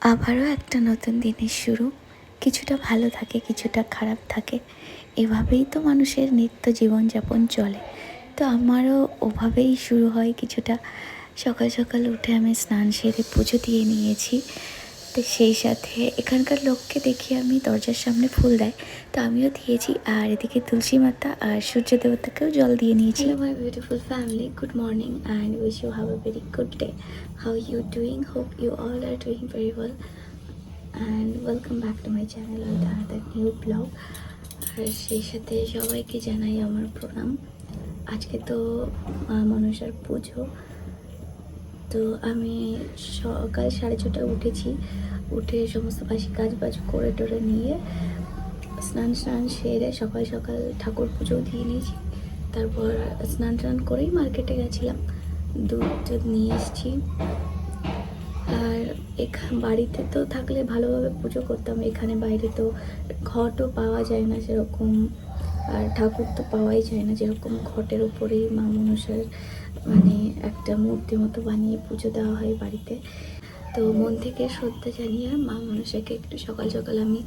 আবারও একটা নতুন দিনের শুরু। কিছুটা ভালো থাকে, কিছুটা খারাপ থাকে। এভাবেই তো মানুষের নিত্য জীবনযাপন চলে। তো আমারও ওভাবেই শুরু হয় কিছুটা। সকাল সকাল উঠে আমি স্নান সেরে পুজো দিয়ে নিয়েছি। তো সেই সাথে এখানকার লোককে দেখি আমি দরজার সামনে ফুল দেয়। তো আমিও দিয়েছি। আর এদিকে তুলসী মাতা আর সূর্য দেবতাকেও জল দিয়ে নিয়েছি। My beautiful family good morning and wish you have a very good day how you doing hope you all are doing very well and welcome back to my channel with another new blog আর সেই সাথে সবাইকে জানাই আমার প্রণাম। আজকে তো মনসার পুজো। তো আমি সকাল সাড়ে ছটায় উঠেছি। উঠে সমস্ত বাসি কাজ বাজ করে টোরে নিয়ে স্নান স্নান সেরে সকাল সকাল ঠাকুর পুজো দিয়ে নিয়েছি। তারপর স্নান টান করেই মার্কেটে গেছিলাম। দুধ নিয়ে এসেছি। আর এখান বাড়িতে তো থাকলে ভালোভাবে পুজো করতাম। এখানে বাইরে তো ঘটও পাওয়া যায় না সেরকম। আর ঠাকুর তো পাওয়াই যায় না। যেরকম ঘটের উপরেই মা মনসার মানে একটা মূর্তি মতো বানিয়ে পুজো দেওয়া হয় বাড়িতে। তো মন থেকে শ্রদ্ধা জানিয়ে মা মনসাকে একটু সকাল সকাল আমি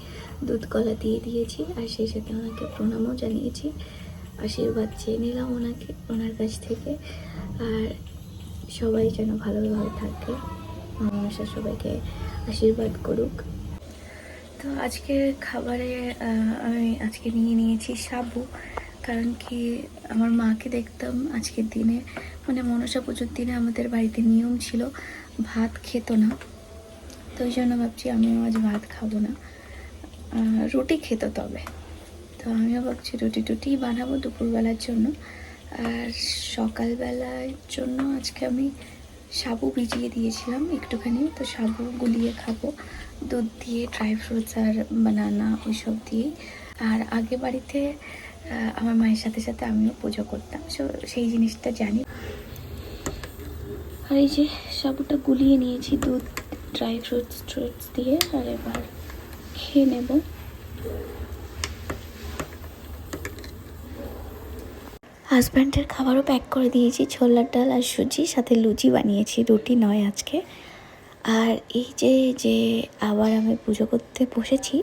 দুধ কলা দিয়ে দিয়েছি, আর সেই সাথে ওনাকে প্রণামও জানিয়েছি। আশীর্বাদ চেয়ে নিলাম ওনাকে, ওনার কাছ থেকে। আর সবাই যেন ভালোভাবে থাকে, মা মনসা সবাইকে আশীর্বাদ করুক। তো আজকের খাবারে আমি আজকে নিয়ে নিয়েছি সাবু। কারণ কি আমার মাকে দেখতাম আজকের দিনে। মানে মনসা পুজোর দিনে আমাদের বাড়িতে নিয়ম ছিল, ভাত খেত না। তো ওই জন্য ভাবছি আমিও আজ ভাত খাব না। রুটি খেত তবে। তো আমিও ভাবছি রুটি টুটি বানাবো দুপুরবেলার জন্য। আর সকালবেলার জন্য আজকে আমি সাবু ভিজিয়ে দিয়েছিলাম একটুখানি। তো সাবু গুলিয়ে খাব। দুধ দিয়ে, ড্রাই ফ্রুটস আর বানানা ওইসব দিয়েই। আর আগে বাড়িতে আমার মায়ের সাথে সাথে আমিও পুজো করতাম। সো সেই জিনিসটা জানি। আর এই যে সাবুটা গুলিয়ে নিয়েছি দুধ ড্রাই ফ্রুটস ট্রুটস দিয়ে আর এবার খেয়ে নেব। হাজব্যান্ডের খাবারও প্যাক করে দিয়েছি ছোলার ডাল আর সুজি সাথে লুচি বানিয়েছি রুটি নয় আজকে। আর এই যে যে আবার আমি পুজো করতে বসেছি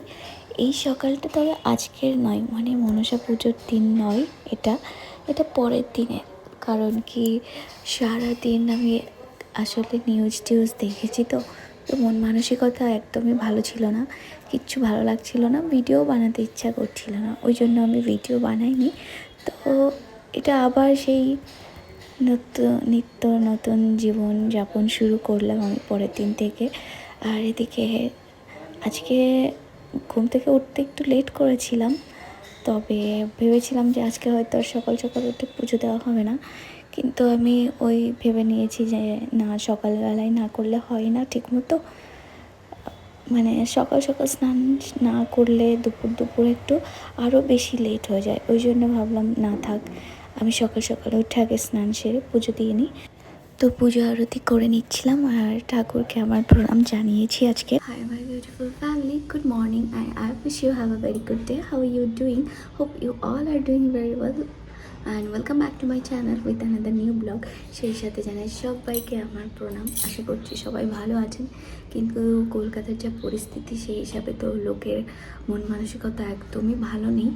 এই সকালটা তবে আজকের নয় মানে মনসা পুজোর দিন নয় এটা এটা পরের দিনের কারণ কি সারা দিন আমি আসলে নিউজ টিউজ দেখেছি তো তো মন মানসিকতা একদমই ভালো ছিল না, কিচ্ছু ভালো লাগছিল না ভিডিও বানাতে ইচ্ছা করছিল না, ওই জন্য আমি ভিডিও বানাইনি। তো এটা আবার সেই নতুন নিত্য নতুন জীবন যাপন শুরু করলাম আমি পরের দিন থেকে। আর এদিকে আজকে ঘুম থেকে উঠতে একটু লেট করেছিলাম, তবে ভেবেছিলাম যে আজকে হয়তো আর সকাল সকাল উঠে পুজো দেওয়া হবে না। কিন্তু আমি ওই ভেবে নিয়েছি যে না, সকালবেলায় না করলে হয় না ঠিকমতো। মানে সকাল সকাল স্নান না করলে দুপুর দুপুর একটু আরও বেশি লেট হয়ে যায়। ওই জন্য ভাবলাম, না থাক, আমি সকাল সকাল উঠে আগে স্নান সেরে পুজো দিয়ে নিই। তো পুজো আরতি করে নিচ্ছিলাম আর ঠাকুরকে আমার প্রণাম জানিয়েছি আজকে। Hi my beautiful family good morning I I wish you have a very good day how you doing hope you all are doing very well and welcome back to my channel with another new blog সেই সাথে জানাই সবাইকে আমার প্রণাম। আশা করছি সবাই ভালো আছেন। কিন্তু কলকাতার যা পরিস্থিতি, সেই হিসাবে তো লোকের মন মানসিকতা একদমই ভালো নেই।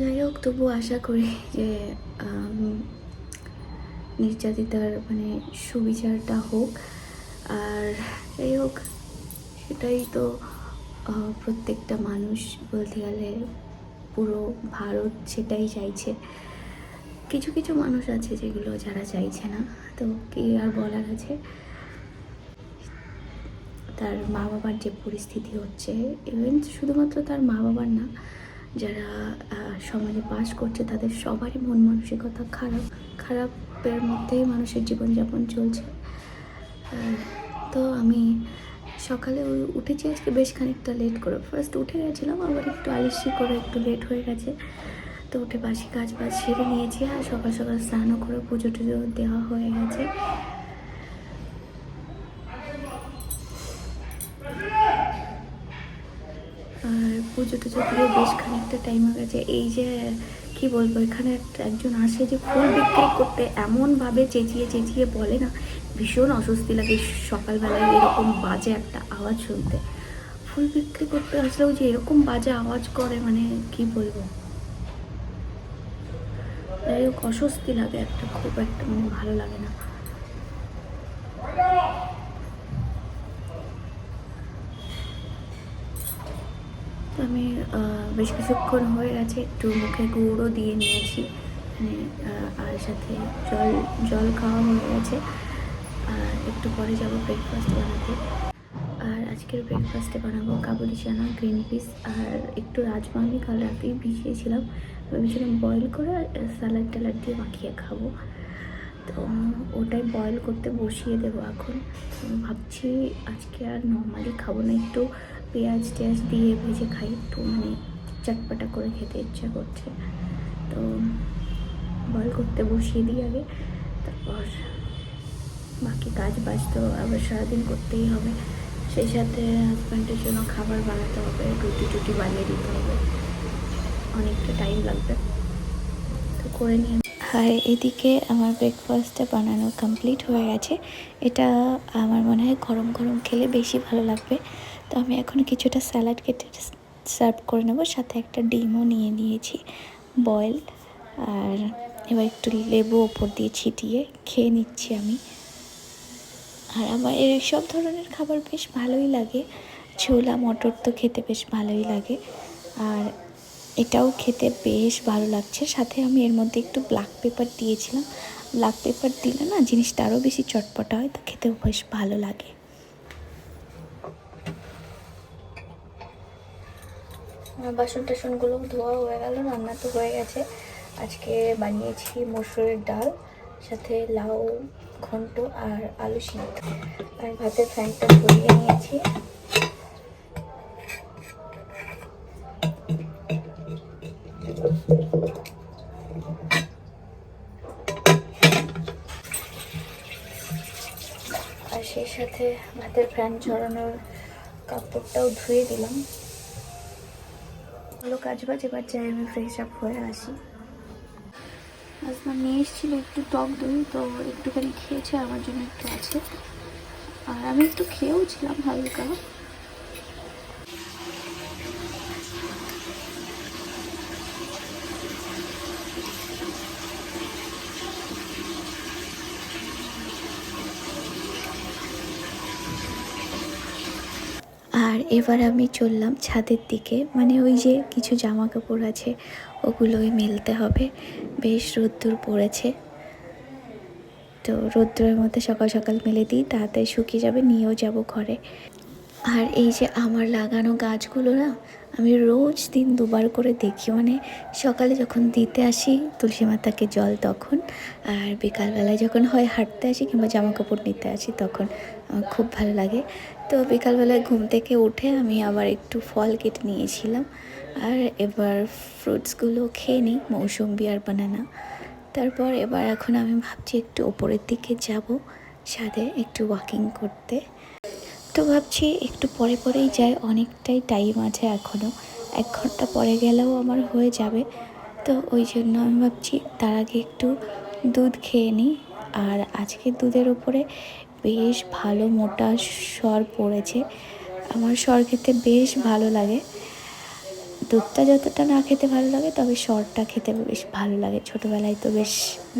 যাই হোক তবু আশা করি যে নির্যাতিতার মানে সুবিচারটা হোক, আর যাই হোক, সেটাই তো প্রত্যেকটা মানুষ বলতে গেলে পুরো ভারত সেটাই চাইছে। কিছু কিছু মানুষ আছে যেগুলো যারা চাইছে না, তো কি আর বলার আছে? তার মা বাবার যে পরিস্থিতি হচ্ছে ইভেন শুধুমাত্র তার মা বাবার না, যারা সমাজে বাস করছে, তাদের সবারই মন মানসিকতা খারাপ খারাপ খারাপের মধ্যেই মানুষের জীবনযাপন চলছে। তো আমি সকালে উঠেছি, আজকে বেশ খানিকটা লেট করে। ফার্স্ট উঠে গেছিলাম, আবার একটু আলিসি করে একটু লেট হয়ে গেছে। তো উঠে বাসি কাজ বাজ সেরে নিয়েছি আর সকাল সকাল স্নানও করে পুজো টুজো দেওয়া হয়ে গেছে। আর পুজো টুজো দিয়ে বেশ খানিকটা টাইম হয়ে গেছে। এই যে কি বলব, এখানে একজন আসে যে ফুল বিক্রি করতে এমনভাবে চেঁচিয়ে চেঁচিয়ে বলে না, ভীষণ অস্বস্তি লাগে সকালবেলায় এরকম বাজে একটা আওয়াজ শুনতে। ফুল বিক্রি করতে আসলেও যে এরকম বাজে আওয়াজ করে মানে কি বলব? যাই হোক, অস্বস্তি লাগে একটা, খুব একটা মানে ভালো লাগে না। আমি বেশ কিছুক্ষণ হয়ে গেছে, একটু মুখে গুঁড়ো দিয়ে নিয়েছি। মানে আর সাথে জল জল খাওয়া হয়ে গেছে। আর একটু পরে যাব ব্রেকফাস্ট বানাতে। আর আজকের ব্রেকফাস্টে বানাবো কাবুলি চানা গ্রিন পিস আর একটু রাজমা আমি কাল রাতেই ভিজিয়েছিলাম। ভেবেছিলাম বয়েল করে স্যালাড ট্যালাড দিয়ে মাখিয়ে খাব। তো ওটাই বয়েল করতে বসিয়ে দেবো এখন। ভাবছি আজকে আর নর্মালি খাব না, একটু পেঁয়াজ টেয়াজ দিয়ে ভেজে খাই। একটু মানে চটপাটা করে খেতে ইচ্ছা করছে। তো বয়েল করতে বসিয়ে দিই আগে। তারপর বাকি কাজ বাজ তো আবার সারাদিন করতেই হবে। সেই সাথে হাজব্যান্ডের জন্য খাবার বানাতে হবে, রুটি টুটি বানিয়ে দিতে হবে। অনেকটা টাইম লাগবে। তো করে নিয়ে আর এদিকে আমার ব্রেকফাস্টটা বানানো কমপ্লিট হয়ে গেছে। এটা আমার মনে হয় গরম গরম খেলে বেশি ভালো লাগবে। তো আমি এখন কিছুটা স্যালাড কেটে সার্ভ করে নেব। সাথে একটা ডিমও নিয়ে নিয়েছি বয়েল আর এবার একটু লেবু ওপর দিয়ে ছিটিয়ে খেয়ে নিচ্ছি আমি। আর আমার সব ধরনের খাবার বেশ ভালোই লাগে। ছোলা, মটর তো খেতে বেশ ভালোই লাগে। আর এটাও খেতে বেশ ভালো লাগছে। সাথে আমি এর মধ্যে একটু ব্ল্যাক পেপার দিয়েছিলাম। ব্ল্যাক পেপার দিলে না জিনিসটা আরও বেশি চটপটা হয়, তো খেতেও বেশ ভালো লাগে। বাসন টাসনগুলো ধোয়া হয়ে গেল, রান্না তো হয়ে গেছে। আজকে বানিয়েছি মসুরের ডাল, সাথে লাউ, ঘন্ট আর আলু সিদ্ধ। আর ভাতের ফ্যানটা ধরিয়ে নিয়েছি। আর সেই সাথে ভাতের ফ্যান ঝরানোর কাপড়টাও ধুয়ে দিলাম। ভালো কাজ বাজ, এবার যাই আমি ফ্রেশ আপ হয়ে আসি। আজ না নিয়ে এসেছিল, একটু টক দই, তো একটুখানি খেয়েছে, আমার জন্য একটু আছে। আর আমি একটু খেয়েও ছিলাম হালকা আর এবার আমি চললাম ছাদের দিকে। মানে ওই যে কিছু জামা কাপড় আছে, ওগুলোই মেলতে হবে। বেশ রোদ্দুর পড়েছে। তো রোদ্দুরের মধ্যে সকাল সকাল মেলে দিই, তাড়াতাড়ি শুকিয়ে যাবে, নিয়েও যাব ঘরে। আর এই যে আমার লাগানো গাছগুলো না, আমি রোজ দিন দুবার করে দেখি। মানে সকালে যখন দিতে আসি তুলসী মাতাকে জল তখন, আর বিকালবেলায় যখন হয় হাঁটতে আসি কিংবা জামা কাপড় নিতে আসি তখন আমার খুব ভালো লাগে। তো বিকালবেলায় ঘুম থেকে উঠে আমি আবার একটু ফল কেটে নিয়েছিলাম, আর এবার ফ্রুটসগুলো খেয়ে নিই, মৌসুম্বি আর বানানা। তারপর এবার এখন আমি ভাবছি একটু ওপরের দিকে যাব সাথে একটু ওয়াকিং করতে। তো ভাবছি একটু পরে পরেই যাই, অনেকটাই টাইম আছে এখনও এক ঘণ্টা পরে গেলেও আমার হয়ে যাবে। তো ওই জন্য আমি ভাবছি তার আগে একটু দুধ খেয়ে নিই। আর আজকে দুধের ওপরে বেশ ভালো মোটা সর পড়েছে। আমার সর খেতে বেশ ভালো লাগে। দুধটা যতটা না খেতে ভালো লাগে তবে সরটা খেতে বেশ ভালো লাগে। ছোটোবেলায় তো বেশ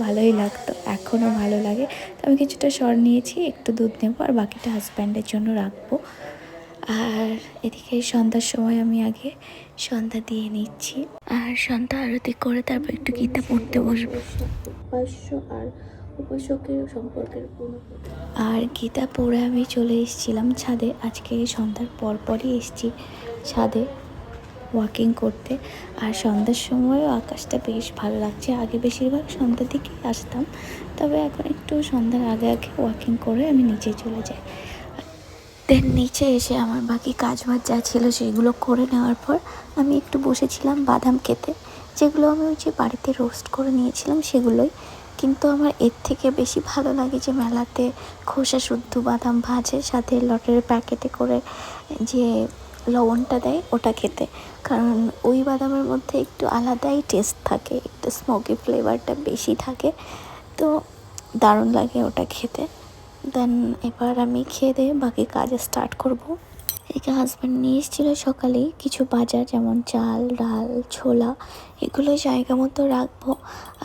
ভালোই লাগতো এখনও ভালো লাগে। তো আমি কিছুটা সর নিয়েছি একটু দুধ নেব আর বাকিটা হাজব্যান্ডের জন্য রাখব। আর এদিকে সন্ধ্যার সময় আমি আগে সন্ধ্যা দিয়ে নিচ্ছি। আর সন্ধ্যা আরতি করে তারপর একটু গীতা পড়তে বসবো। উপাস্য আর উপাসকের সম্পর্কের আর গীতা পড়ে আমি চলে এসেছিলাম ছাদে। আজকে সন্ধ্যার পর পরই এসেছি ছাদে। ওয়াকিং করতে। আর সন্ধ্যার সময়ও আকাশটা বেশ ভালো লাগছে। আগে বেশিরভাগ সন্ধ্যার দিকেই আসতাম। তবে এখন একটু সন্ধ্যার আগে আগে ওয়াকিং করে আমি নিচে চলে যাই। দেন নিচে এসে আমার বাকি কাজ বাজ যা ছিল সেগুলো করে নেওয়ার পর আমি একটু বসেছিলাম বাদাম খেতে। যেগুলো আমি ওই যে বাড়িতে রোস্ট করে নিয়েছিলাম সেগুলোই। কিন্তু আমার এর থেকে বেশি ভালো লাগে যে মেলাতে খোসা শুদ্ধ বাদাম ভাজে, সাথে লটের প্যাকেটে করে যে লবণটা দেয়, ওটা খেতে। কারণ ওই বাদামের মধ্যে একটু আলাদাই টেস্ট থাকে, একটু স্মোকি ফ্লেভারটা বেশি থাকে। তো দারুণ লাগে ওটা খেতে। দেন এবার আমি খেয়ে দিয়ে বাকি কাজ স্টার্ট করব। এদিকে হাজব্যান্ড নিয়ে এসেছিল সকালেই কিছু বাজার যেমন চাল, ডাল, ছোলা, এগুলো জায়গা মতো রাখব।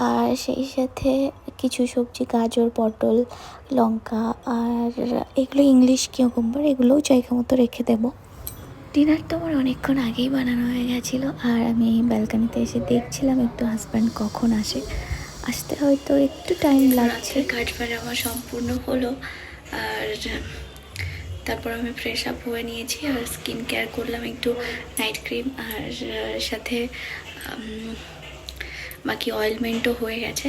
আর সেই সাথে কিছু সবজি, গাজর, পটল, লঙ্কা, আর এগুলো ইংলিশ কিউকুম্বার এগুলোও জায়গা মতো রেখে দেবো। ডিনার তো আমার অনেকক্ষণ আগেই বানানো হয়ে গেছিল আর আমি ব্যালকানিতে এসে দেখছিলাম একটু হাজব্যান্ড কখন আসে। আসতে হয়তো একটু টাইম লাগছে। কাজ বাজ আমার সম্পূর্ণ হলো আর তারপর আমি ফ্রেশ আপ হয়ে নিয়েছি আর স্কিন কেয়ার করলাম একটু নাইট ক্রিম আর সাথে বাকি অয়েলমেন্টও হয়ে গেছে।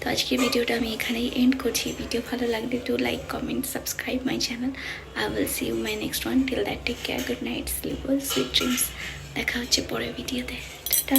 তো আজকের ভিডিওটা আমি এখানেই এন্ড করছি। ভিডিও ভালো লাগলে to like comment subscribe my channel I will see you my next one till that take care good night sleep sweet dreams দেখা হচ্ছে পরের ভিডিওতে টাটা!